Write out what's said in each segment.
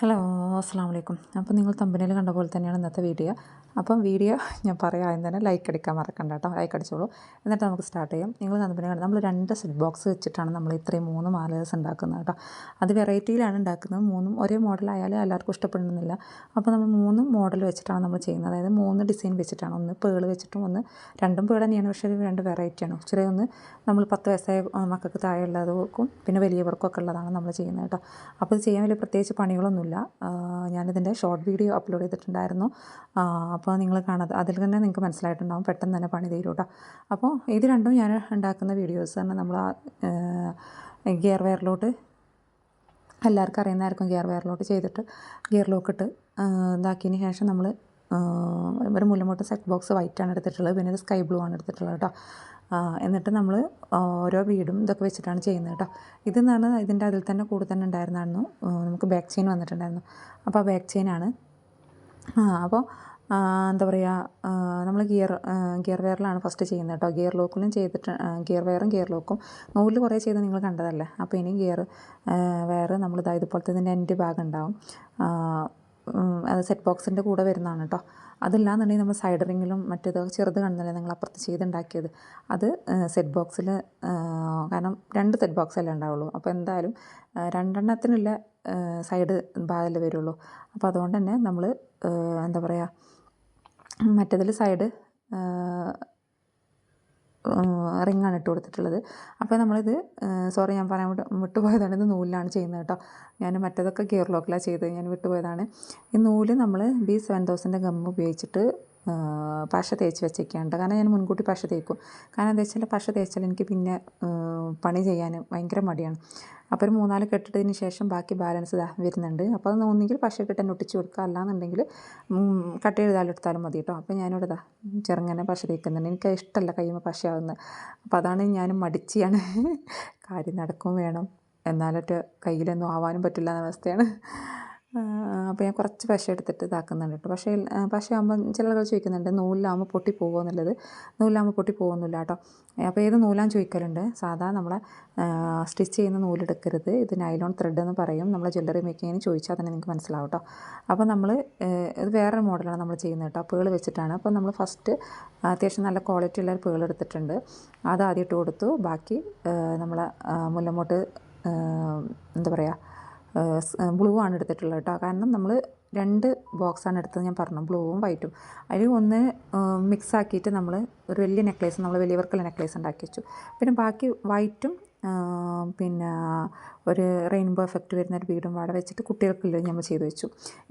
Hello അസ്സാം വലൈക്കും അപ്പോൾ നിങ്ങൾ തമ്പനിയിൽ കണ്ട പോലെ തന്നെയാണ് ഇന്നത്തെ വീഡിയോ. അപ്പം വീഡിയോ ഞാൻ പറയാം ആദ്യം തന്നെ ലൈക്ക് അടിക്കാൻ മറക്കണ്ട കേട്ടോ. ലൈക്ക് അടിച്ചോളൂ. എന്നിട്ട് നമുക്ക് സ്റ്റാർട്ട് ചെയ്യാം. നിങ്ങൾ തമ്പനി കണ്ട നമ്മൾ രണ്ട് സെറ്റ് ബോക്സ് വെച്ചിട്ടാണ് നമ്മൾ ഇത്രയും മൂന്ന് മാലേഴ്സ് ഉണ്ടാക്കുന്നത് കേട്ടോ. അത് വെറൈറ്റിയിലാണ് ഉണ്ടാക്കുന്നത്. മൂന്നും ഒരേ മോഡലായാലും എല്ലാവർക്കും ഇഷ്ടപ്പെടുന്നില്ല. അപ്പോൾ നമ്മൾ മൂന്ന് മോഡൽ വെച്ചിട്ടാണ് നമ്മൾ ചെയ്യുന്നത്. അതായത് മൂന്ന് ഡിസൈൻ വെച്ചിട്ടാണ്. ഒന്ന് പേൾ വെച്ചിട്ടും ഒന്ന് രണ്ടും പേൾ തന്നെയാണ്. പക്ഷേ രണ്ട് വെറൈറ്റിയാണ് ചെറിയ ഒന്ന് നമ്മൾ പത്ത് വയസ്സായ മക്കൾക്ക് താഴെയുള്ളവർക്കും പിന്നെ വലിയവർക്കും ഒക്കെ ഉള്ളതാണ് നമ്മൾ ചെയ്യുന്നത് കേട്ടോ. അപ്പോൾ ഇത് ചെയ്യാൻ വലിയ പ്രത്യേകിച്ച് പണികളൊന്നുമില്ല. ആ, ഞാനിതിന്റെ ഷോർട്ട് വീഡിയോ അപ്ലോഡ് ചെയ്തിട്ടുണ്ടായിരുന്നു. അപ്പോൾ നിങ്ങൾ കാണാതെ അതിൽ തന്നെ നിങ്ങൾക്ക് മനസ്സിലായിട്ടുണ്ടാവും. പെട്ടെന്ന് തന്നെ പണി തീരും കേട്ടോ അപ്പോൾ ഇത് രണ്ടും ഞാൻ ഉണ്ടാക്കുന്ന വീഡിയോസ് തന്നെ നമ്മൾ ഗിയർ വെയറിലോട്ട് എല്ലാവർക്കും അറിയുന്നതായിരിക്കും ഗിയർ വെയറിലോട്ട് ചെയ്തിട്ട് ഗിയർ ലോക്ക് ഇട്ട് ഇതാക്കിയതിന് ശേഷം നമ്മൾ ഒരു മുല്ലമോട്ട് സെറ്റ് ബോക്സ് വൈറ്റ് ആണ് എടുത്തിട്ടുള്ളത്. പിന്നെ ഒരു സ്കൈ ബ്ലൂ ആണ് എടുത്തിട്ടുള്ളത് കേട്ടോ എന്നിട്ട് നമ്മൾ ഓരോ വീടും ഇതൊക്കെ വെച്ചിട്ടാണ് ചെയ്യുന്നത് കേട്ടോ. ഇതെന്ന് പറഞ്ഞാൽ ഇതിന്റെ അതിൽ തന്നെ കൂടെ തന്നെ ഉണ്ടായിരുന്നായിരുന്നു നമുക്ക് ബാക്ക് ചെയിൻ വന്നിട്ടുണ്ടായിരുന്നു. അപ്പോൾ ആ ബാക്ക് ചെയിനാണ് അപ്പോൾ എന്താ പറയുക നമ്മൾ ഗിയർ ഗിയർ വെയറിലാണ് ഫസ്റ്റ് ചെയ്യുന്നത് കേട്ടോ. ഗിയർ ലോക്കിലും ചെയ്തിട്ട് ഗിയർ വെയറും ഗിയർ ലോക്കും നൂലിൽ കുറേ ചെയ്ത് നിങ്ങൾ കണ്ടതല്ലേ? അപ്പോൾ ഇനി ഗിയർ വെയർ നമ്മൾ ഇതാ ഇതുപോലത്തെ ഇതിന്റെ എന്റെ ഭാഗം ഉണ്ടാവും. അത് സെറ്റ് ബോക്സിന്റെ കൂടെ വരുന്നതാണ് കേട്ടോ. അതില്ലാന്നുണ്ടെങ്കിൽ നമ്മൾ സൈഡ് റിങ്ങിലും മറ്റേത് ചെറുത് കാണുന്നില്ലേ നിങ്ങൾ അപ്പുറത്ത് ചെയ്തുണ്ടാക്കിയത്. അത് സെറ്റ് ബോക്സിൽ കാരണം രണ്ട് സെറ്റ് ബോക്സ് അല്ലേ ഉണ്ടാവുള്ളൂ. അപ്പോൾ എന്തായാലും രണ്ടെണ്ണത്തിനുള്ള സൈഡ് ഭാഗമല്ലേ വരുള്ളൂ. അപ്പോൾ അതുകൊണ്ട് തന്നെ നമ്മൾ എന്താ പറയുക മറ്റേതിൽ സൈഡ് റിങ്ങാണ് ഇട്ട് കൊടുത്തിട്ടുള്ളത്. അപ്പോൾ നമ്മളിത് സോറി ഞാൻ പറയാൻ വിട്ട് വിട്ടുപോയതാണ്. ഇത് നൂലിലാണ് ചെയ്യുന്നത് കേട്ടോ. ഞാൻ മറ്റേതൊക്കെ ഗിയർ ലോക്കിലാണ് ചെയ്തത്. ഞാൻ വിട്ടുപോയതാണ്. ഈ നൂൽ നമ്മൾ ബി സെവൻ തൗസൻഡ് ഗം ഉപയോഗിച്ചിട്ട് പശ തേച്ച് വെച്ചേക്കാണ്ട് കാരണം ഞാൻ മുൻകൂട്ടി പശ തേക്കും. കാരണം എന്താ വെച്ചാൽ പശ തേച്ചാൽ എനിക്ക് പിന്നെ പണി ചെയ്യാൻ ഭയങ്കര മടിയാണ്. അപ്പോൾ ഒരു മൂന്നാൽ കെട്ടിട്ടതിന് ശേഷം ബാക്കി ബാലൻസ് ഇതാ വരുന്നുണ്ട്. അപ്പോൾ അത് ഒന്നുകിൽ പശ ഇട്ടിട്ട് തന്നെ ഒട്ടിച്ച് കൊടുക്കുക. അല്ലാന്നുണ്ടെങ്കിൽ കട്ട് ചെയ്താലും എടുത്താലും മതി കേട്ടോ. അപ്പോൾ ഞാനിവിടെ ഇതാ ചെറുങ്ങനെ പശ തേക്കുന്നുണ്ട്. എനിക്ക് ഇഷ്ടമല്ല കയ്യുമ്പോൾ പശയാവുന്നത് അപ്പോൾ അതാണ് ഞാൻ മടിച്ചിയാണ്. കാര്യം നടക്കും വേണം. എന്നാലൊട്ട് കയ്യിലൊന്നും ആവാനും പറ്റില്ല എന്ന അവസ്ഥയാണ്. അപ്പോൾ ഞാൻ കുറച്ച് പശ എടുത്തിട്ട് ഇതാക്കുന്നുണ്ട് കേട്ടോ. പക്ഷേ പശയാകുമ്പം ചില ആളുകൾ ചോദിക്കുന്നുണ്ട് നൂലിലാകുമ്പോൾ പൊട്ടി പോകുമോ എന്നുള്ളത്? നൂലിലാകുമ്പോൾ പൊട്ടി പോകുന്നില്ല കേട്ടോ. അപ്പോൾ ഏത് നൂലാന്ന് ചോദിക്കലുണ്ട്? സാധാ നമ്മളെ സ്റ്റിച്ച് ചെയ്യുന്ന നൂലെടുക്കരുത്. ഇത് നൈലോൺ ത്രെഡ് എന്ന് പറയും. നമ്മളെ ജ്വല്ലറി മേക്കിങ്ങിന് ചോദിച്ചാൽ തന്നെ നിങ്ങൾക്ക് മനസ്സിലാവും കേട്ടോ. അപ്പോൾ നമ്മൾ ഇത് വേറൊരു മോഡലാണ് നമ്മൾ ചെയ്യുന്നത് കേട്ടോ. പേൾ വെച്ചിട്ടാണ്. അപ്പോൾ നമ്മൾ ഫസ്റ്റ് അത്യാവശ്യം നല്ല ക്വാളിറ്റി ഉള്ള ഒരു പേൾ എടുത്തിട്ടുണ്ട്. അത് ആദ്യം ഇട്ട് കൊടുത്തു. ബാക്കി നമ്മളെ മുല്ലമോട്ട് എന്താ പറയുക ബ്ലൂ ആണ് എടുത്തിട്ടുള്ളത് കേട്ടോ. കാരണം നമ്മൾ രണ്ട് ബോക്സാണ് എടുത്തത് ഞാൻ പറഞ്ഞു. ബ്ലൂവും വൈറ്റും. അതിൽ ഒന്ന് മിക്സ് ആക്കിയിട്ട് നമ്മൾ ഒരു വലിയ നെക്ലേസ് നമ്മൾ വലിയവർക്കുള്ള നെക്ലേസ് ഉണ്ടാക്കി വെച്ചു. പിന്നെ ബാക്കി വൈറ്റും പിന്നെ ഒരു റെയിൻബോ എഫക്റ്റ് വരുന്ന ഒരു ബീഡും വാട വെച്ചിട്ട് കുട്ടികൾക്കുള്ളത് നമ്മൾ ചെയ്തു വെച്ചു.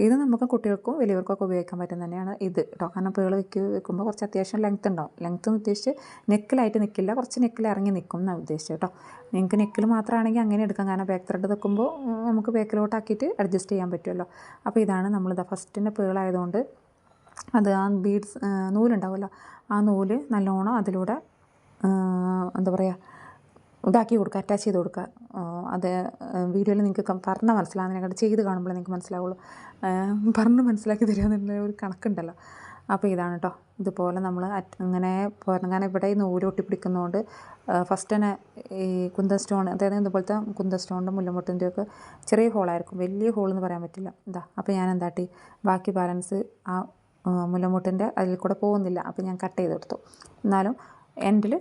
ഇത് നമുക്ക് കുട്ടികൾക്കും വലിയവർക്കൊക്കെ ഉപയോഗിക്കാൻ പറ്റുന്ന തന്നെയാണ് ഇത് കേട്ടോ കാരണം പേൾ വെക്ക് വെക്കുമ്പോൾ കുറച്ച് അത്യാവശ്യം ലെങ്ത് ഉണ്ടാവും. ലെങ്ത് എന്ന് ഉദ്ദേശിച്ച് നെക്കിലായിട്ട് നിൽക്കില്ല കുറച്ച് നെക്കിൽ ഇറങ്ങി നിൽക്കും എന്നാണ് ഉദ്ദേശിച്ചത് കേട്ടോ നിങ്ങൾക്ക് നെക്കിൽ മാത്രമാണെങ്കിൽ അങ്ങനെ എടുക്കാം. കാരണം ബാക്ക് ത്രെഡ് വെക്കുമ്പോൾ നമുക്ക് ബാക്കിലോട്ടാക്കിയിട്ട് അഡ്ജസ്റ്റ് ചെയ്യാൻ പറ്റുമല്ലോ അപ്പോൾ ഇതാണ് നമ്മളിതാ ഫസ്റ്റിന്റെ പേളായതുകൊണ്ട് അത് ആ ബീഡ്സ് നൂലുണ്ടാവുമല്ലോ. ആ നൂൽ നല്ലോണം അതിലൂടെ എന്താ പറയുക ഇതാക്കി കൊടുക്കുക അറ്റാച്ച് ചെയ്ത് കൊടുക്കുക. അത് വീഡിയോയിൽ നിങ്ങൾക്ക് പറഞ്ഞാൽ മനസ്സിലാകുന്നതിനെക്കാട്ട് ചെയ്ത് കാണുമ്പോൾ നിങ്ങൾക്ക് മനസ്സിലാവുള്ളൂ. പറഞ്ഞ് മനസ്സിലാക്കി തരാമെന്നുള്ള ഒരു കണക്കുണ്ടല്ലോ. അപ്പോൾ ഇതാണ് കേട്ടോ. ഇതുപോലെ നമ്മൾ ഇങ്ങനെ കാരണം ഇവിടെ ഈ നൂൽ ഒട്ടിപ്പിടിക്കുന്നതുകൊണ്ട് ഫസ്റ്റ് തന്നെ ഈ കുന്ത സ്റ്റോൺ അതായത് ഇതുപോലത്തെ കുന്ത സ്റ്റോണിന്റെ മുല്ലമുട്ടിന്റെ ഒക്കെ ചെറിയ ഹോളായിരിക്കും വലിയ ഹോൾ എന്ന് പറയാൻ പറ്റില്ല. എന്താ അപ്പോൾ ഞാൻ എന്താട്ടി? ബാക്കി ബാലൻസ് ആ മുല്ലമുട്ടിന്റെ അതിൽ കൂടെ പോകുന്നില്ല. അപ്പോൾ ഞാൻ കട്ട് ചെയ്ത് കൊടുത്തു എന്നാലും എൻഡിൽ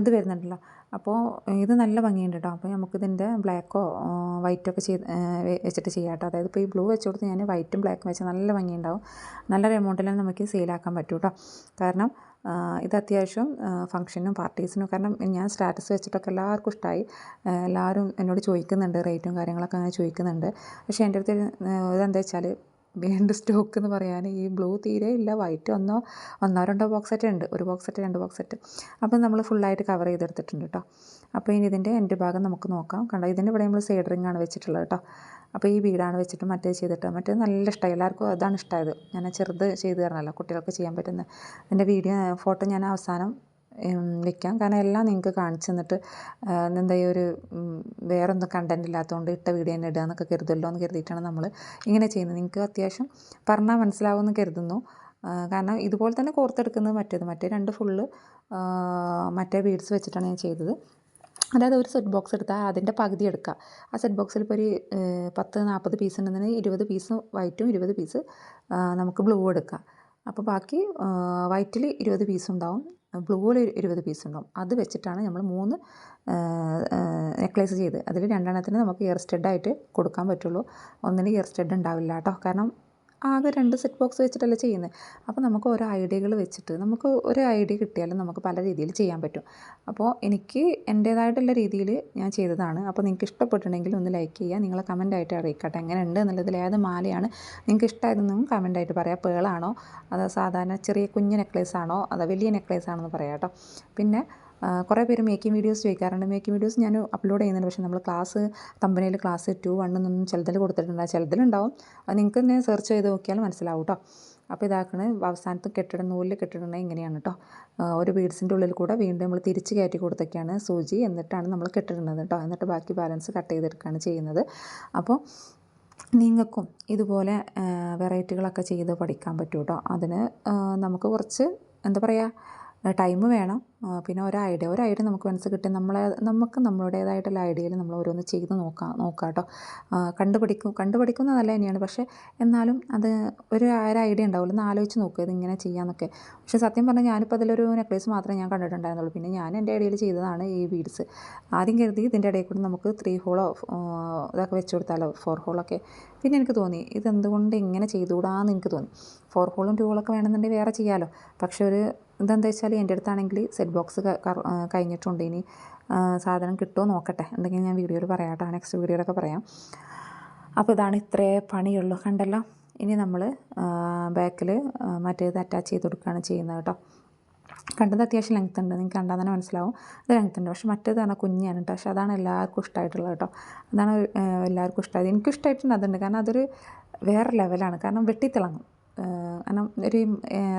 ഇത് വരുന്നുണ്ടല്ലോ. അപ്പോൾ ഇത് നല്ല ഭംഗിയുണ്ട് കേട്ടോ അപ്പോൾ നമുക്കിതിന്റെ ബ്ലാക്കോ വൈറ്റോ ഒക്കെ ചെയ്ത് വെച്ചിട്ട് ചെയ്യാം കേട്ടോ അതായത് ഇപ്പോൾ ഈ ബ്ലൂ വെച്ച് കൊടുത്ത് ഞാൻ വൈറ്റും ബ്ലാക്കും വെച്ചാൽ നല്ല ഭംഗിയുണ്ടാവും. നല്ലൊരു എമൗണ്ടിൽ തന്നെ നമുക്ക് സെയിലാക്കാൻ പറ്റും കേട്ടോ കാരണം ഇത് അത്യാവശ്യം ഫംഗ്ഷനും പാർട്ടീസിനും കാരണം ഞാൻ സ്റ്റാറ്റസ് വെച്ചിട്ടൊക്കെ എല്ലാവർക്കും ഇഷ്ടമായി എല്ലാവരും എന്നോട് ചോദിക്കുന്നുണ്ട് റേറ്റും കാര്യങ്ങളൊക്കെ അങ്ങനെ ചോദിക്കുന്നുണ്ട്. പക്ഷേ എന്റെ അടുത്ത് ഇതെന്താ വെച്ചാൽ വീണ്ടും സ്റ്റോക്ക് എന്ന് പറയാൻ ഈ ബ്ലൂ തീരെ ഇല്ല വൈറ്റ് ഒന്നോ ഒന്നോ രണ്ടോ ബോക്സ് സെറ്റ് ഉണ്ട്. ഒരു ബോക്സ് സെറ്റ് രണ്ട് ബോക്സ് സെറ്റ് അപ്പോൾ നമ്മൾ ഫുള്ളായിട്ട് കവർ ചെയ്തെടുത്തിട്ടുണ്ട് കേട്ടോ അപ്പോൾ ഇനി ഇതിന്റെ എന്റെ ഭാഗം നമുക്ക് നോക്കാം. കണ്ടോ ഇതിന്റെ ഇവിടെ നമ്മൾ സൈഡ് റിംഗ് ആണ് വെച്ചിട്ടുള്ളത് കേട്ടോ അപ്പോൾ ഈ വീടാണ് വെച്ചിട്ട് മറ്റേ ചെയ്തിട്ട് മറ്റേ നല്ല ഇഷ്ടമായി എല്ലാവർക്കും അതാണ് ഇഷ്ടമായത് ഞാൻ ചെറുത് ചെയ്ത് തരണമല്ലോ കുട്ടികൾക്ക് ചെയ്യാൻ പറ്റുന്ന. എന്റെ വീഡിയോ ഫോട്ടോ ഞാൻ അവസാനം വെക്കാം. കാരണം എല്ലാം നിങ്ങൾക്ക് കാണിച്ചു തന്നിട്ട് എന്താ ഈ ഒരു ഉം, വേറൊന്നും കണ്ടന്റ് ഇല്ലാത്തതുകൊണ്ട് ഇട്ട വീഡിയോ തന്നെ ഇടുക എന്നൊക്കെ കരുതല്ലോ എന്ന് കരുതിയിട്ടാണ് നമ്മൾ ഇങ്ങനെ ചെയ്യുന്നത്. നിങ്ങൾക്ക് അത്യാവശ്യം പറഞ്ഞാൽ മനസ്സിലാവുമെന്ന് കരുതുന്നു. കാരണം ഇതുപോലെ തന്നെ കോർത്തെടുക്കുന്നത് മറ്റേത്. മറ്റേ രണ്ട് ഫുള്ള് മറ്റേ ബീഡ്സ് വെച്ചിട്ടാണ് ഞാൻ ചെയ്തത്. അതായത് ഒരു സെറ്റ് ബോക്സ് എടുത്താൽ അതിന്റെ പകുതി എടുക്കുക. ആ സെറ്റ് ബോക്സിൽ ഇപ്പോൾ ഒരു പത്ത് നാൽപ്പത് പീസ് ഉണ്ടെന്നുണ്ടെങ്കിൽ ഇരുപത് പീസ് വൈറ്റും ഇരുപത് പീസ് നമുക്ക് ബ്ലൂ എടുക്കാം. അപ്പോൾ ബാക്കി വൈറ്റിൽ ഇരുപത് പീസ് ഉണ്ടാവും. ബ്ലൂവിൽ ഇരുപത് പീസ് ഉണ്ടാവും. അത് വെച്ചിട്ടാണ് നമ്മൾ മൂന്ന് നെക്ലേസ് ചെയ്ത്. അതിൽ രണ്ടെണ്ണത്തിന് നമുക്ക് ഇയർ സ്റ്റഡായിട്ട് കൊടുക്കാൻ പറ്റുള്ളൂ. ഒന്നിന് ഇയർ സ്റ്റഡ് ഉണ്ടാവില്ല കേട്ടോ. കാരണം ആകെ രണ്ട് സെറ്റ് ബോക്സ് വെച്ചിട്ടല്ലേ ചെയ്യുന്നത് അപ്പോൾ നമുക്ക് ഓരോ ഐഡിയകൾ വെച്ചിട്ട് നമുക്ക് ഒരു ഐഡിയ കിട്ടിയാലും നമുക്ക് പല രീതിയിൽ ചെയ്യാൻ പറ്റും. അപ്പോൾ എനിക്ക് എന്റേതായിട്ടുള്ള രീതിയിൽ ഞാൻ ചെയ്തതാണ്. അപ്പോൾ നിങ്ങൾക്ക് ഇഷ്ടപ്പെട്ടിട്ടുണ്ടെങ്കിൽ ഒന്ന് ലൈക്ക് ചെയ്യുക. നിങ്ങളെ കമന്റായിട്ട് അറിയിക്കട്ടെ. എങ്ങനെ ഉണ്ട് എന്നുള്ളതിൽ ഏത് മാലയാണ് നിങ്ങൾക്ക് ഇഷ്ടമായതെന്നും കമന്റായിട്ട് പറയാം. പേളാണോ? അതോ സാധാരണ ചെറിയ കുഞ്ഞ് നെക്ലേസ് ആണോ? അതോ വലിയ നെക്ലേസ് ആണോ എന്ന് പറയാം കേട്ടോ. പിന്നെ കുറേ പേര് മേക്കിംഗ് വീഡിയോസ് ചോദിക്കാറുണ്ട്. മേക്കിംഗ് വീഡിയോസ് ഞാൻ അപ്ലോഡ് ചെയ്യുന്നുണ്ട്. പക്ഷേ നമ്മൾ ക്ലാസ് കമ്പനിയിൽ ക്ലാസ് ടു വണ്ണൊന്നും ചിലതിൽ കൊടുത്തിട്ടുണ്ട് ചിലതിലുണ്ടാവും. അത് നിങ്ങൾക്ക് തന്നെ സെർച്ച് ചെയ്ത് നോക്കിയാൽ മനസ്സിലാവും കേട്ടോ അപ്പോൾ ഇതാക്കണ. അവസാനത്ത് കെട്ടിട നൂലിൽ കെട്ടിടണ ഇങ്ങനെയാണ് കേട്ടോ ഒരു ബീഡ്സിന്റെ ഉള്ളിൽ കൂടെ വീണ്ടും നമ്മൾ തിരിച്ച് കയറ്റി കൊടുത്തൊക്കെയാണ് സൂചി. എന്നിട്ടാണ് നമ്മൾ കെട്ടിടുന്നത് കേട്ടോ എന്നിട്ട് ബാക്കി ബാലൻസ് കട്ട് ചെയ്തെടുക്കുകയാണ് ചെയ്യുന്നത്. അപ്പോൾ നിങ്ങൾക്കും ഇതുപോലെ വെറൈറ്റികളൊക്കെ ചെയ്ത് പഠിക്കാൻ പറ്റും കേട്ടോ അതിന് നമുക്ക് കുറച്ച് എന്താ പറയുക ടൈം വേണം. പിന്നെ ഒരു ഐഡിയ. ഒരു ഐഡിയ നമുക്ക് മനസ്സിൽ കിട്ടി. നമ്മളെ നമുക്ക് നമ്മുടേതായിട്ടുള്ള ഐഡിയയിൽ നമ്മൾ ഓരോന്ന് ചെയ്ത് നോക്കാം നോക്കാം കേട്ടോ കണ്ടുപിടിക്കും കണ്ടുപിടിക്കുന്നത് നല്ല തന്നെയാണ് പക്ഷേ എന്നാലും അത് ഒരു ഒരു ഐഡിയ ഉണ്ടാവില്ല ഒന്ന് ആലോചിച്ച് നോക്കുക ഇതിങ്ങനെ ചെയ്യാമെന്നൊക്കെ പക്ഷേ സത്യം പറഞ്ഞാൽ ഞാനിപ്പോൾ അതിലൊരു നെക്ലേസ് മാത്രമേ ഞാൻ കണ്ടിട്ടുണ്ടായിരുന്നുള്ളൂ. പിന്നെ ഞാൻ എന്റെ ഐഡിയയിൽ ചെയ്തതാണ് ഈ ബീഡ്സ് ആദ്യം കരുതി ഇതിന്റെ ഇടയിൽ കൂടി നമുക്ക് ത്രീ ഹോളോ ഇതൊക്കെ വെച്ച് കൊടുത്താലോ ഫോർ ഹോളൊക്കെ പിന്നെ എനിക്ക് തോന്നി ഇതെന്തുകൊണ്ട് ഇങ്ങനെ ചെയ്തുകൂടാന്ന് എനിക്ക് തോന്നി. ഫോർ ഹോളും ടു ഹോളൊക്കെ വേണമെന്നുണ്ടെങ്കിൽ വേറെ ചെയ്യാമല്ലോ പക്ഷേ ഒരു ഇതെന്താ വെച്ചാൽ എന്റെ അടുത്താണെങ്കിൽ സെറ്റ് ബോക്സ് കഴിഞ്ഞിട്ടുണ്ട്. ഇനി സാധനം കിട്ടുമോ നോക്കട്ടെ. എന്തെങ്കിലും ഞാൻ വീഡിയോയിൽ പറയാം കേട്ടോ നെക്സ്റ്റ് വീഡിയോയിലൊക്കെ പറയാം. അപ്പോൾ ഇതാണ് ഇത്രേ പണിയുള്ളൂ. കണ്ടല്ലോ? ഇനി നമ്മൾ ബാക്കിൽ മറ്റേത് അറ്റാച്ച് ചെയ്ത് കൊടുക്കുകയാണ് ചെയ്യുന്നത് കേട്ടോ. കണ്ടത് അത്യാവശ്യം ലെങ്ത് ഉണ്ട്. നിങ്ങൾക്ക് കണ്ടാൽ തന്നെ മനസ്സിലാവും. അത് ലെങ്ത് ഉണ്ട്. പക്ഷെ മറ്റേത് പറഞ്ഞാൽ കുഞ്ഞാണ് കേട്ടോ. പക്ഷെ അതാണ് എല്ലാവർക്കും ഇഷ്ടമായിട്ടുള്ളത് കേട്ടോ. അതാണ് എല്ലാവർക്കും ഇഷ്ടമായത് എനിക്കിഷ്ടമായിട്ടുണ്ട് അതുണ്ട്. കാരണം അതൊരു വേറെ ലെവലാണ് കാരണം വെട്ടിത്തിളങ്ങും. കാരണം ഒരു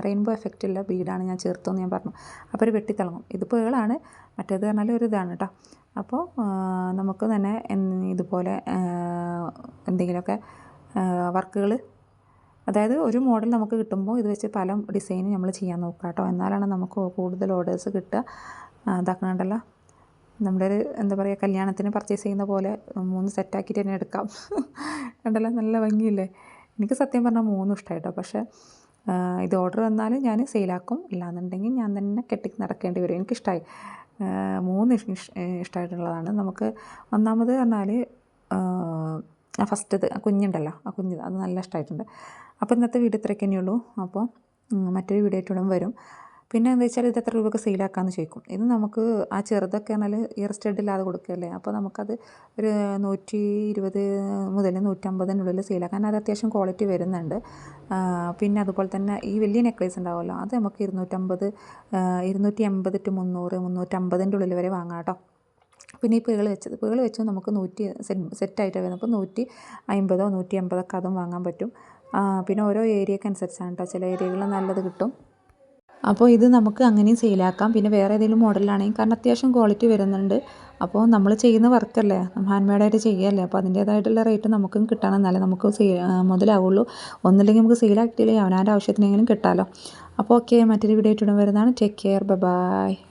റെയിൻബോ എഫക്റ്റ് ഉള്ള ബീഡാണ് ഞാൻ ചേർത്തെന്ന് ഞാൻ പറഞ്ഞു. അപ്പോൾ ഒരു വെട്ടിത്തിളങ്ങും. ഇത് പേളാണ് മറ്റേത് പറഞ്ഞാൽ ഒരു ഇതാണ് കേട്ടോ അപ്പോൾ നമുക്ക് തന്നെ ഇതുപോലെ എന്തെങ്കിലുമൊക്കെ വർക്കുകൾ അതായത് ഒരു മോഡൽ നമുക്ക് കിട്ടുമ്പോൾ ഇത് വെച്ച് പല ഡിസൈൻ നമ്മൾ ചെയ്യാൻ നോക്കുക കേട്ടോ എന്നാലാണ് നമുക്ക് കൂടുതൽ ഓർഡേഴ്സ് കിട്ടുക. ഇതാക്കണുണ്ടല്ലോ. നമ്മുടെ ഒരു എന്താ പറയുക കല്യാണത്തിന് പർച്ചേസ് ചെയ്യുന്ന പോലെ മൂന്ന് സെറ്റാക്കിയിട്ട് തന്നെ എടുക്കാം. കണ്ടല്ലോ? നല്ല ഭംഗിയില്ലേ? എനിക്ക് സത്യം പറഞ്ഞാൽ മൂന്നും ഇഷ്ടമായിട്ടോ പക്ഷേ ഇത് ഓർഡർ വന്നാൽ ഞാൻ സെയിലാക്കും ഇല്ലാന്നുണ്ടെങ്കിൽ ഞാൻ തന്നെ കെട്ടി നടക്കേണ്ടി വരും. എനിക്കിഷ്ടമായി മൂന്ന് ഇഷ്- ഇഷ്- ഇഷ്ടമായിട്ടുള്ളതാണ് നമുക്ക് ഒന്നാമത് പറഞ്ഞാൽ ആ ഫസ്റ്റത് ആ കുഞ്ഞുണ്ടല്ലോ. ആ കുഞ്ഞ് അത് നല്ല ഇഷ്ടമായിട്ടുണ്ട് അപ്പോൾ ഇന്നത്തെ വീഡിയോ ഇത്രയൊക്കെ തന്നെയുള്ളൂ അപ്പോൾ മറ്റൊരു വീഡിയോ ആയിട്ടുള്ള വരും. പിന്നെ എന്താ വെച്ചാൽ ഇത് എത്ര രൂപയ്ക്ക് സെയിലാക്കാമെന്ന് ചോദിക്കും. ഇത് നമുക്ക് ആ ചെറുതൊക്കെ പറഞ്ഞാൽ ഇയർ സ്റ്റഡ് ഇല്ലാതെ കൊടുക്കുകയല്ലേ? അപ്പോൾ നമുക്കത് ഒരു നൂറ്റി ഇരുപത് മുതൽ നൂറ്റമ്പതിനുള്ളിൽ സെയിലാക്കാൻ അത് അത്യാവശ്യം ക്വാളിറ്റി വരുന്നുണ്ട്. പിന്നെ അതുപോലെ തന്നെ ഈ വലിയ നെക്ലേസ് ഉണ്ടാവുമല്ലോ അത് നമുക്ക് ഇരുന്നൂറ്റമ്പത് ഇരുന്നൂറ്റി എൺപത് ടു മുന്നൂറ് മുന്നൂറ്റമ്പതിന്റെ ഉള്ളിൽ വരെ വാങ്ങാം കേട്ടോ. പിന്നെ ഈ പേൾ വെച്ചത് പേൾ വെച്ച് നമുക്ക് നൂറ്റി സെറ്റ് സെറ്റായിട്ട് വരുന്നത് അപ്പോൾ നൂറ്റി അമ്പതോ നൂറ്റി അമ്പതൊക്കെ അതും വാങ്ങാൻ പറ്റും. പിന്നെ ഓരോ ഏരിയക്ക് അനുസരിച്ചാണ് കേട്ടോ. ചില ഏരിയകളിൽ നല്ലത് കിട്ടും. അപ്പോൾ ഇത് നമുക്ക് അങ്ങനെയും സെയിലാക്കാം. പിന്നെ വേറെ ഏതെങ്കിലും മോഡലാണെങ്കിൽ കാരണം അത്യാവശ്യം ക്വാളിറ്റി വരുന്നുണ്ട്. അപ്പോൾ നമ്മൾ ചെയ്യുന്ന വർക്കല്ലേ? ഹാൻഡ് മെയ്ഡായിട്ട് ചെയ്യല്ലേ അപ്പോൾ അതിന്റേതായിട്ടുള്ള റേറ്റ് നമുക്കും കിട്ടണം. എന്നാലേ നമുക്ക് മുതലാവുള്ളൂ. ഒന്നില്ലെങ്കിൽ നമുക്ക് സെയിലാക്കിയില്ലെങ്കിൽ അവനാന്റെ ആവശ്യത്തിനെങ്കിലും കിട്ടാമല്ലോ അപ്പോൾ ഓക്കെ മറ്റൊരു വീഡിയോ ആയിട്ട് വരുന്നതാണ്. Take care bye